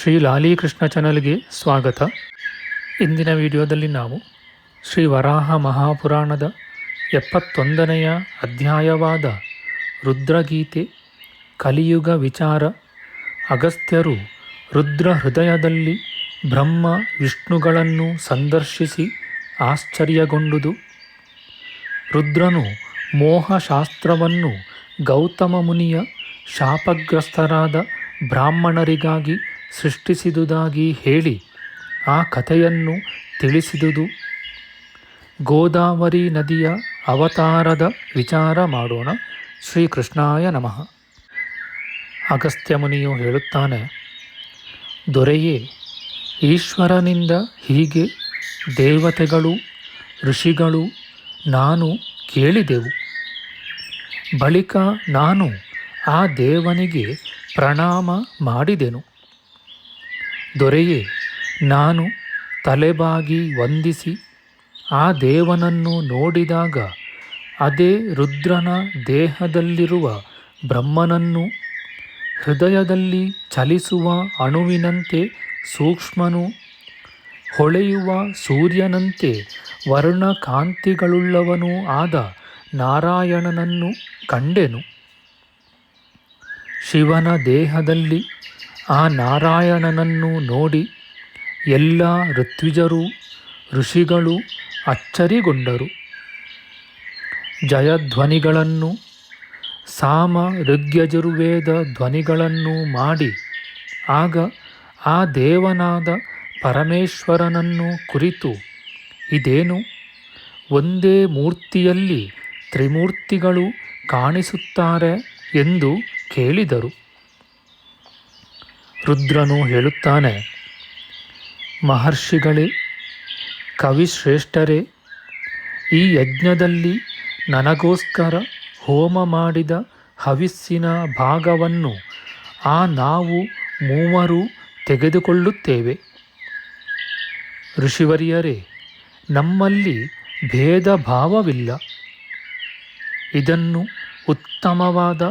ಶ್ರೀ ಲಾಲೀಕೃಷ್ಣ ಚಾನಲ್ಗೆ ಸ್ವಾಗತ. ಇಂದಿನ ವಿಡಿಯೋದಲ್ಲಿ ನಾವು ಶ್ರೀ ವರಾಹ ಮಹಾಪುರಾಣದ ಎಪ್ಪತ್ತೊಂದನೆಯ ಅಧ್ಯಾಯವಾದ ರುದ್ರಗೀತೆ, ಕಲಿಯುಗ ವಿಚಾರ, ಅಗಸ್ತ್ಯರು ರುದ್ರ ಹೃದಯದಲ್ಲಿ ಬ್ರಹ್ಮ ವಿಷ್ಣುಗಳನ್ನು ಸಂದರ್ಶಿಸಿ ಆಶ್ಚರ್ಯಗೊಂಡುದು. ರುದ್ರನು ಮೋಹಶಾಸ್ತ್ರವನ್ನು ಗೌತಮ ಮುನಿಯ ಶಾಪಗ್ರಸ್ತರಾದ ಬ್ರಾಹ್ಮಣರಿಗಾಗಿ ಸೃಷ್ಟಿಸಿದುದಾಗಿ ಹೇಳಿ ಆ ಕಥೆಯನ್ನು ತಿಳಿಸಿದುದು. ಗೋದಾವರಿ ನದಿಯ ಅವತಾರದ ವಿಚಾರ ಮಾಡೋಣ. ಶ್ರೀಕೃಷ್ಣಾಯ ನಮಃ. ಅಗಸ್ತ್ಯ ಮುನಿಯು ಹೇಳುತ್ತಾನೆ, ದೊರೆಯೇ, ಈಶ್ವರನಿಂದ ಹೀಗೆ ದೇವತೆಗಳು, ಋಷಿಗಳು ನಾನು ಕೇಳಿದೆವು. ಬಳಿಕ ನಾನು ಆ ದೇವನಿಗೆ ಪ್ರಣಾಮ ಮಾಡಿದೆನು. ದೊರೆಯೇ, ನಾನು ತಲೆಬಾಗಿ ವಂದಿಸಿ ಆ ದೇವನನ್ನು ನೋಡಿದಾಗ ಅದೇ ರುದ್ರನ ದೇಹದಲ್ಲಿರುವ ಬ್ರಹ್ಮನನ್ನು ಹೃದಯದಲ್ಲಿ ಚಲಿಸುವ ಅಣುವಿನಂತೆ ಸೂಕ್ಷ್ಮನು, ಹೊಳೆಯುವ ಸೂರ್ಯನಂತೆ ವರ್ಣಕಾಂತಿಗಳುಳ್ಳವನೂ ಆದ ನಾರಾಯಣನನ್ನು ಕಂಡೆನು. ಶಿವನ ದೇಹದಲ್ಲಿ ಆ ನಾರಾಯಣನನ್ನು ನೋಡಿ ಎಲ್ಲ ಋತ್ವಿಜರು, ಋಷಿಗಳು ಅಚ್ಚರಿಗೊಂಡರು. ಜಯಧ್ವನಿಗಳನ್ನು ಸಾಮ ಋಗ್ಯಜುರ್ವೇದ ಧ್ವನಿಗಳನ್ನು ಮಾಡಿ, ಆಗ ಆ ದೇವನಾದ ಪರಮೇಶ್ವರನನ್ನು ಕುರಿತು ಇದೇನು? ಒಂದೇ ಮೂರ್ತಿಯಲ್ಲಿ ತ್ರಿಮೂರ್ತಿಗಳು ಕಾಣಿಸುತ್ತಾರೆ ಎಂದು ಕೇಳಿದರು. ರುದ್ರನು ಹೇಳುತ್ತಾನೆ, ಮಹರ್ಷಿಗಳೇ, ಕವಿಶ್ರೇಷ್ಠರೇ, ಈ ಯಜ್ಞದಲ್ಲಿ ನನಗೋಸ್ಕರ ಹೋಮ ಮಾಡಿದ ಹವಿಸ್ಸಿನ ಭಾಗವನ್ನು ಆ ನಾವು ಮೂವರು ತೆಗೆದುಕೊಳ್ಳುತ್ತೇವೆ. ಋಷಿವರಿಯರೇ, ನಮ್ಮಲ್ಲಿ ಭೇದ ಭಾವವಿಲ್ಲ ಇದನ್ನು ಉತ್ತಮವಾದ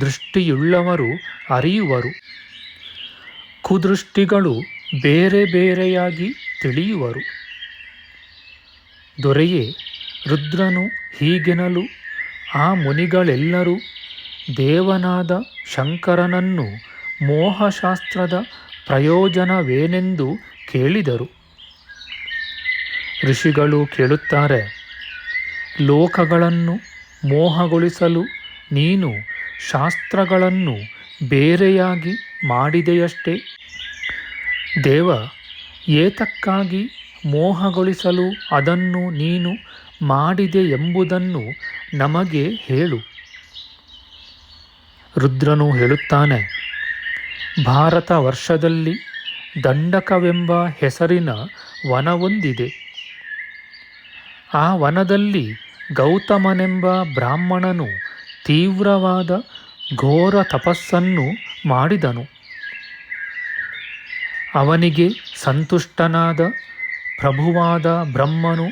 ದೃಷ್ಟಿಯುಳ್ಳವರು ಅರಿಯುವರು. ಕುದೃಷ್ಟಿಗಳು ಬೇರೆ ಬೇರೆಯಾಗಿ ತಿಳಿಯುವರು. ದೊರೆಯೇ ರುದ್ರನು ಹೀಗೆನಲು, ಆ ಮುನಿಗಳೆಲ್ಲರೂ ದೇವನಾದ ಶಂಕರನನ್ನು ಮೋಹಶಾಸ್ತ್ರದ ಪ್ರಯೋಜನವೇನೆಂದು ಕೇಳಿದರು. ಋಷಿಗಳು ಕೇಳುತ್ತಾರೆ, ಲೋಕಗಳನ್ನು ಮೋಹಗೊಳಿಸಲು ನೀನು ಶಾಸ್ತ್ರಗಳನ್ನು ಬೇರೆಯಾಗಿ ಮಾಡಿದೆಯಷ್ಟೇ. ದೇವ, ಏತಕ್ಕಾಗಿ ಮೋಹಗೊಳಿಸಲು ಅದನ್ನು ನೀನು ಮಾಡಿದೆ ಎಂಬುದನ್ನು ನಮಗೆ ಹೇಳು. ರುದ್ರನು ಹೇಳುತ್ತಾನೆ, ಭಾರತ ವರ್ಷದಲ್ಲಿ ದಂಡಕವೆಂಬ ಹೆಸರಿನ ವನವೊಂದಿದೆ. ಆ ವನದಲ್ಲಿ ಗೌತಮನೆಂಬ ಬ್ರಾಹ್ಮಣನು ತೀವ್ರವಾದ ಘೋರ ತಪಸ್ಸನ್ನು ಮಾಡಿದನು. ಅವನಿಗೆ ಸಂತುಷ್ಟನಾದ ಪ್ರಭುವಾದ ಬ್ರಹ್ಮನು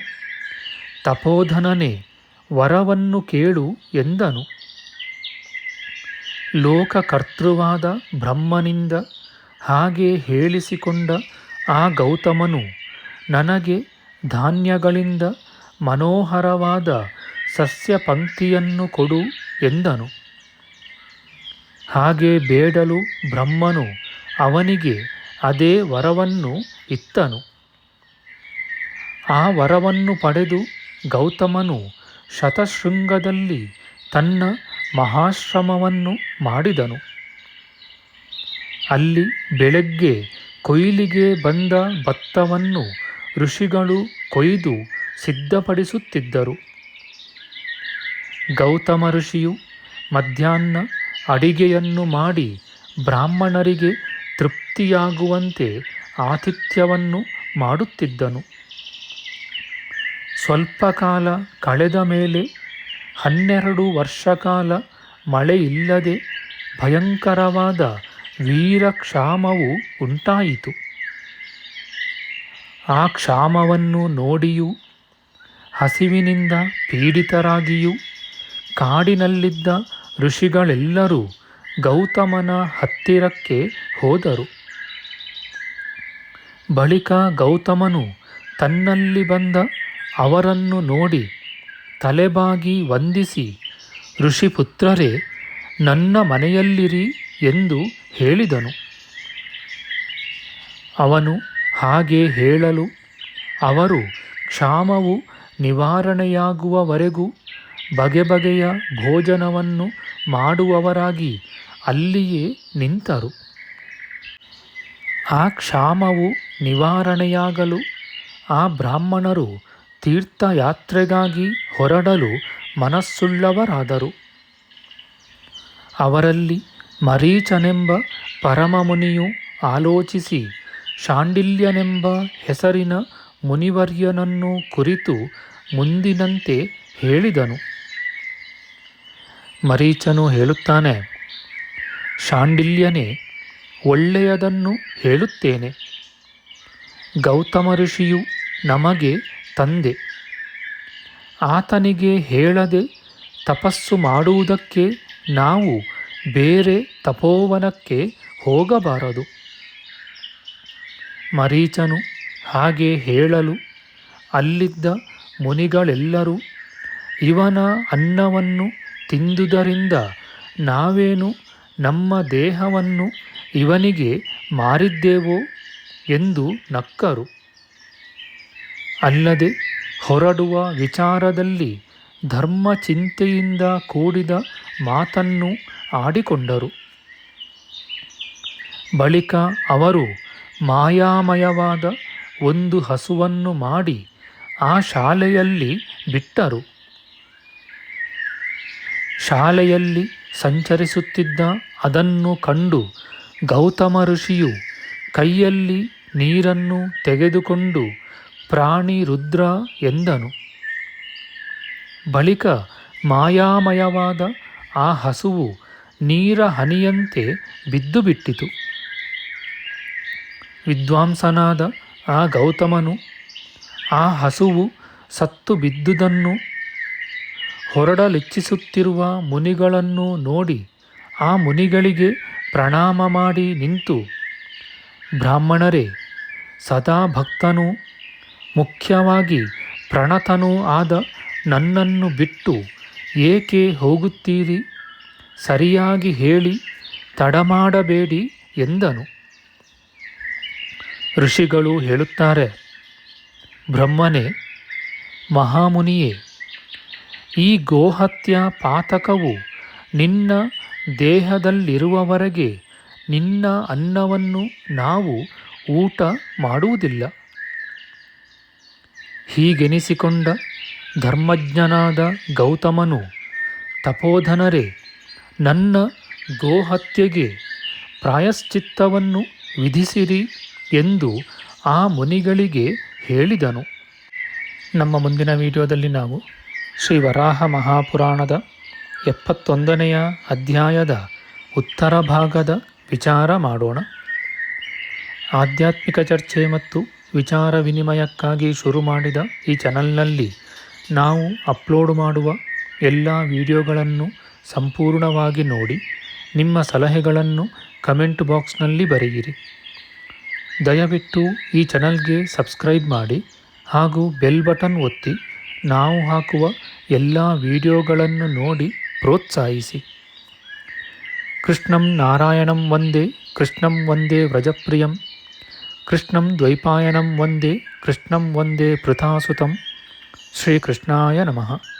ತಪೋಧನನೇ ವರವನ್ನು ಕೇಳು ಎಂದನು. ಲೋಕಕರ್ತೃವಾದ ಬ್ರಹ್ಮನಿಂದ ಹಾಗೆ ಹೇಳಿಸಿಕೊಂಡ ಆ ಗೌತಮನು ನನಗೆ ಧಾನ್ಯಗಳಿಂದ ಮನೋಹರವಾದ ಸಸ್ಯ ಪಂಕ್ತಿಯನ್ನು ಕೊಡು ಎಂದನು. ಹಾಗೆ ಬೇಡಲು ಬ್ರಹ್ಮನು ಅವನಿಗೆ ಅದೇ ವರವನ್ನು ಇತ್ತನು. ಆ ವರವನ್ನು ಪಡೆದು ಗೌತಮನು ಶತಶೃಂಗದಲ್ಲಿ ತನ್ನ ಮಹಾಶ್ರಮವನ್ನು ಮಾಡಿದನು. ಅಲ್ಲಿ ಬೆಳಗ್ಗೆ ಕೊಯ್ಲಿಗೆ ಬಂದ ಭತ್ತವನ್ನು ಋಷಿಗಳು ಕೊಯ್ದು ಸಿದ್ಧಪಡಿಸುತ್ತಿದ್ದರು. ಗೌತಮ ಋಷಿಯು ಮಧ್ಯಾಹ್ನ ಅಡಿಗೆಯನ್ನು ಮಾಡಿ ಬ್ರಾಹ್ಮಣರಿಗೆ ತೃಪ್ತಿಯಾಗುವಂತೆ ಆತಿಥ್ಯವನ್ನು ಮಾಡುತ್ತಿದ್ದನು. ಸ್ವಲ್ಪ ಕಾಲ ಕಳೆದ ಮೇಲೆ ಹನ್ನೆರಡು ವರ್ಷ ಕಾಲ ಮಳೆಯಿಲ್ಲದೆ ಭಯಂಕರವಾದ ವೀರಕ್ಷಾಮವು ಉಂಟಾಯಿತು. ಆ ಕ್ಷಾಮವನ್ನು ನೋಡಿಯೂ, ಹಸಿವಿನಿಂದ ಪೀಡಿತರಾಗಿಯೂ, ಕಾಡಿನಲ್ಲಿದ್ದ ಋಷಿಗಳೆಲ್ಲರೂ ಗೌತಮನ ಹತ್ತಿರಕ್ಕೆ ಹೋದರು. ಬಳಿಕ ಗೌತಮನು ತನ್ನಲ್ಲಿ ಬಂದ ಅವರನ್ನು ನೋಡಿ ತಲೆಬಾಗಿ ವಂದಿಸಿ, ಋಷಿಪುತ್ರರೇ, ನನ್ನ ಮನೆಯಲ್ಲಿರಿ ಎಂದು ಹೇಳಿದನು. ಅವನು ಹಾಗೆ ಹೇಳಲು, ಅವರು ಕ್ಷಾಮವು ನಿವಾರಣೆಯಾಗುವವರೆಗೂ ಬಗೆ ಬಗೆಯ ಭೋಜನವನ್ನು ಮಾಡುವವರಾಗಿ ಅಲ್ಲಿಯೇ ನಿಂತರು. ಆ ಕ್ಷಾಮವು ನಿವಾರಣೆಯಾಗಲು ಆ ಬ್ರಾಹ್ಮಣರು ತೀರ್ಥಯಾತ್ರೆಗಾಗಿ ಹೊರಡಲು ಮನಸ್ಸುಳ್ಳವರಾದರು. ಅವರಲ್ಲಿ ಮರೀಚನೆಂಬ ಪರಮಮುನಿಯು ಆಲೋಚಿಸಿ, ಶಾಂಡಿಲ್ಯನೆಂಬ ಹೆಸರಿನ ಮುನಿವರ್ಯನನ್ನು ಕುರಿತು ಮುಂದಿನಂತೆ ಹೇಳಿದನು. ಮರೀಚನು ಹೇಳುತ್ತಾನೆ, ಶಾಂಡಿಲ್ಯನೇ, ಒಳ್ಳೆಯದನ್ನು ಹೇಳುತ್ತೇನೆ. ಗೌತಮ ಋಷಿಯು ನಮಗೆ ತಂದೆ. ಆತನಿಗೆ ಹೇಳದೆ ತಪಸ್ಸು ಮಾಡುವುದಕ್ಕೆ ನಾವು ಬೇರೆ ತಪೋವನಕ್ಕೆ ಹೋಗಬಾರದು. ಮರೀಚನು ಹಾಗೆ ಹೇಳಲು ಅಲ್ಲಿದ್ದ ಮುನಿಗಳೆಲ್ಲರೂ ಇವನ ಅನ್ನವನ್ನು ತಿಂದುದರಿಂದ ನಾವೇನು ನಮ್ಮ ದೇಹವನ್ನು ಇವನಿಗೆ ಮಾರಿದ್ದೇವೋ ಎಂದು ನಕ್ಕರು. ಅಲ್ಲದೆ ಹೊರಡುವ ವಿಚಾರದಲ್ಲಿ ಧರ್ಮ ಚಿಂತೆಯಿಂದ ಕೂಡಿದ ಮಾತನ್ನು ಆಡಿಕೊಂಡರು. ಬಳಿಕ ಅವರು ಮಾಯಾಮಯವಾದ ಒಂದು ಹಸುವನ್ನು ಮಾಡಿ ಆ ಶಾಲೆಯಲ್ಲಿ ಬಿಟ್ಟರು. ಶಾಲೆಯಲ್ಲಿ ಸಂಚರಿಸುತ್ತಿದ್ದ ಅದನ್ನು ಕಂಡು ಗೌತಮ ಋಷಿಯು ಕೈಯಲ್ಲಿ ನೀರನ್ನು ತೆಗೆದುಕೊಂಡು ಪ್ರಾಣಿ ರುದ್ರ ಎಂದನು. ಬಳಿಕ ಮಾಯಾಮಯವಾದ ಆ ಹಸುವು ನೀರ ಹನಿಯಂತೆ ಬಿದ್ದು ಬಿಟ್ಟಿತು. ವಿದ್ವಾಂಸನಾದ ಆ ಗೌತಮನು ಆ ಹಸುವು ಸತ್ತು ಬಿದ್ದುದನ್ನು ಹೊರಡಲಿಚ್ಛಿಸುತ್ತಿರುವ ಮುನಿಗಳನ್ನು ನೋಡಿ ಆ ಮುನಿಗಳಿಗೆ ಪ್ರಣಾಮ ಮಾಡಿ ನಿಂತು, ಬ್ರಾಹ್ಮಣರೇ, ಸದಾ ಭಕ್ತನು, ಮುಖ್ಯವಾಗಿ ಪ್ರಣತನೂ ಆದ ನನ್ನನ್ನು ಬಿಟ್ಟು ಏಕೆ ಹೋಗುತ್ತೀರಿ? ಸರಿಯಾಗಿ ಹೇಳಿ ತಡಮಾಡಬೇಡಿ ಎಂದನು. ಋಷಿಗಳು ಹೇಳುತ್ತಾರೆ, ಬ್ರಹ್ಮನೇ, ಮಹಾಮುನಿಯೇ ಈ ಗೋಹತ್ಯ ಪಾತಕವು ನಿನ್ನ ದೇಹದಲ್ಲಿರುವವರೆಗೆ ನಿನ್ನ ಅನ್ನವನ್ನು ನಾವು ಊಟ ಮಾಡುವುದಿಲ್ಲ. ಹೀಗೆನಿಸಿಕೊಂಡ ಧರ್ಮಜ್ಞನಾದ ಗೌತಮನು ತಪೋಧನರೇ, ನನ್ನ ಗೋಹತ್ಯೆಗೆ ಪ್ರಾಯಶ್ಚಿತ್ತವನ್ನು ವಿಧಿಸಿರಿ ಎಂದು ಆ ಮುನಿಗಳಿಗೆ ಹೇಳಿದನು. ನಮ್ಮ ಮುಂದಿನ ವಿಡಿಯೋದಲ್ಲಿ ನಾವು ಶ್ರೀ ವರಾಹ ಮಹಾಪುರಾಣದ ಎಪ್ಪತ್ತೊಂದನೆಯ ಅಧ್ಯಾಯದ ಉತ್ತರ ಭಾಗದ ವಿಚಾರ ಮಾಡೋಣ. ಆಧ್ಯಾತ್ಮಿಕ ಚರ್ಚೆ ಮತ್ತು ವಿಚಾರ ವಿನಿಮಯಕ್ಕಾಗಿ ಶುರು ಮಾಡಿದ ಈ ಚಾನಲ್ನಲ್ಲಿ ನಾವು ಅಪ್ಲೋಡ್ ಮಾಡುವ ಎಲ್ಲ ವಿಡಿಯೋಗಳನ್ನು ಸಂಪೂರ್ಣವಾಗಿ ನೋಡಿ, ನಿಮ್ಮ ಸಲಹೆಗಳನ್ನು ಕಮೆಂಟ್ ಬಾಕ್ಸ್ನಲ್ಲಿ ಬರೆಯಿರಿ. ದಯವಿಟ್ಟು ಈ ಚಾನಲ್ಗೆ ಸಬ್ಸ್ಕ್ರೈಬ್ ಮಾಡಿ ಹಾಗೂ ಬೆಲ್ ಬಟನ್ ಒತ್ತಿ ನಾವು ಹಾಕುವ ಎಲ್ಲ ವಿಡಿಯೋಗಳನ್ನು ನೋಡಿ ಪ್ರೋತ್ಸಾಹಿಸಿ. ಕೃಷ್ಣಂ ನಾರಾಯಣಂ ವಂದೇ, ಕೃಷ್ಣಂ ಒಂದೇ ವ್ರಜಪ್ರಿಯಂ, ಕೃಷ್ಣಂ ದ್ವೈಪಾಯನಂ ವಂದೇ, ಕೃಷ್ಣಂ ವಂದೇ ಪೃಥಾಸುತಂ ಶ್ರೀಕೃಷ್ಣಾಯ ನಮಃ.